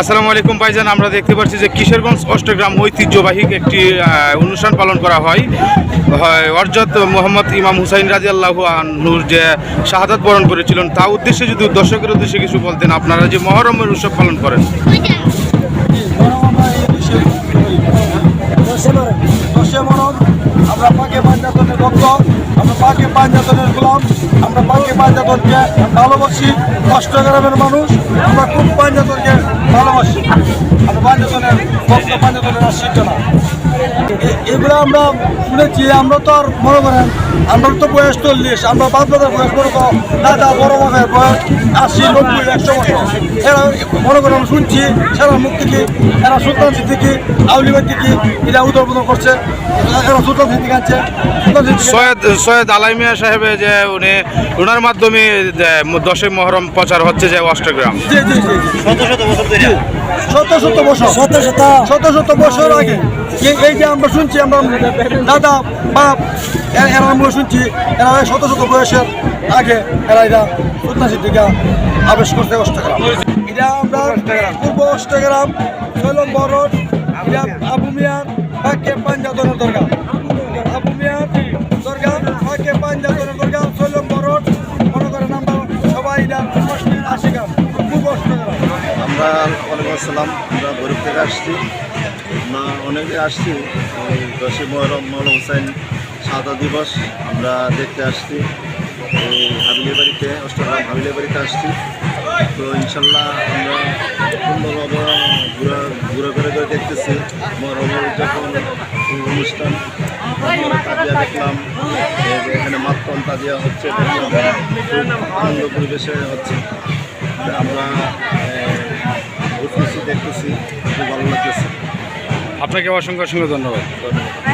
আসসালামু আলাইকুম ভাইজান, আমরা দেখতে পাচ্ছি যে কিশোরগঞ্জ অষ্টগ্রাম ঐতিহ্যবাহী একটি অনুষ্ঠান পালন করা হয়। হয়, অর্জত মোহাম্মদ ইমাম হুসাইন রাজি আল্লাহ নূর যে শাহাদাত বরণ করেছিলেন, তা উদ্দেশ্যে যদি দর্শকের উদ্দেশ্যে কিছু বলতেন, আপনারা যে মহরমের উৎসব পালন করেন। আমরা পাকে আমরা আমরা পাঞ্জাতনকে ভালোবাসি, অষ্টগ্রামের মানুষ, আমরা খুব পাঞ্জাতনকে ভালোবাসি। আর না এগুলো আমরা শুনেছি আমরা তো আর মনে করেন আমরা তো বয়স চল্লিশ আমরা বাপ দাদার বয়স বড় করো দাদা বড় বাবার বয়স আশি নব্বই একশো বছর এরা মনে করেন আমরা শুনছি সেরা মুখ থেকে এরা সুলতান সিদ্দিকি আউলিবাদ থেকে এরা উদরবোধন করছে এরা সুলতান সিদ্দিক আছে সৈয়দ সৈয়দ আলাইমিয়া সাহেবে যে উনি ওনার মাধ্যমে দশই মহরম প্রচার হচ্ছে যে অষ্টগ্রাম। জি জি জি জি। শত শত বছর শত শত শত শত। বছর আগে। এই- এই যে আমরা শুনছি আমরা দাদা বাপ এরা আমরা শুনছি এরা শত শত বয়সের আগে এরা এরা সুলতান সিদ্দিকা আবেশ করছে অষ্টগ্রাম। এটা আমরা পূর্ব অষ্টগ্রাম নম্বর রোড, এটা আবু মিয়ার বাক্যে পাঞ্জাতনের দরকার আবু মিয়ার দরকার বাক্যে পাঞ্জাতনের নম্বর রোড, মনে করেন আমরা সবাই এটা আশি পূর্ব অষ্টগ্রাম। আমরা ওয়ালাইকুম আসসালাম, আমরা গরিব থেকে আসছি। আমরা অনেকে আসছি দশই মহরম মৌল হোসেন সাদা দিবস আমরা দেখতে আসছি। এই হাবিলি বাড়িতে অষ্টগ্রাম হাবিলি বাড়িতে আসছি। তো ইনশাল্লাহ আমরা সুন্দরভাবে ঘুরে ঘুরে ঘুরে করে দেখতেছি। মহরমের যখন অনুষ্ঠান তাজিয়া দেখলাম এখানে মাত্রম তাজিয়া হচ্ছে আনন্দ পরিবেশে হচ্ছে। আমরা ঘুরতেছি দেখতেছি খুব ভালো লাগতেছে। আপনাকে অসংখ্য অসংখ্য ধন্যবাদ। ধন্যবাদ।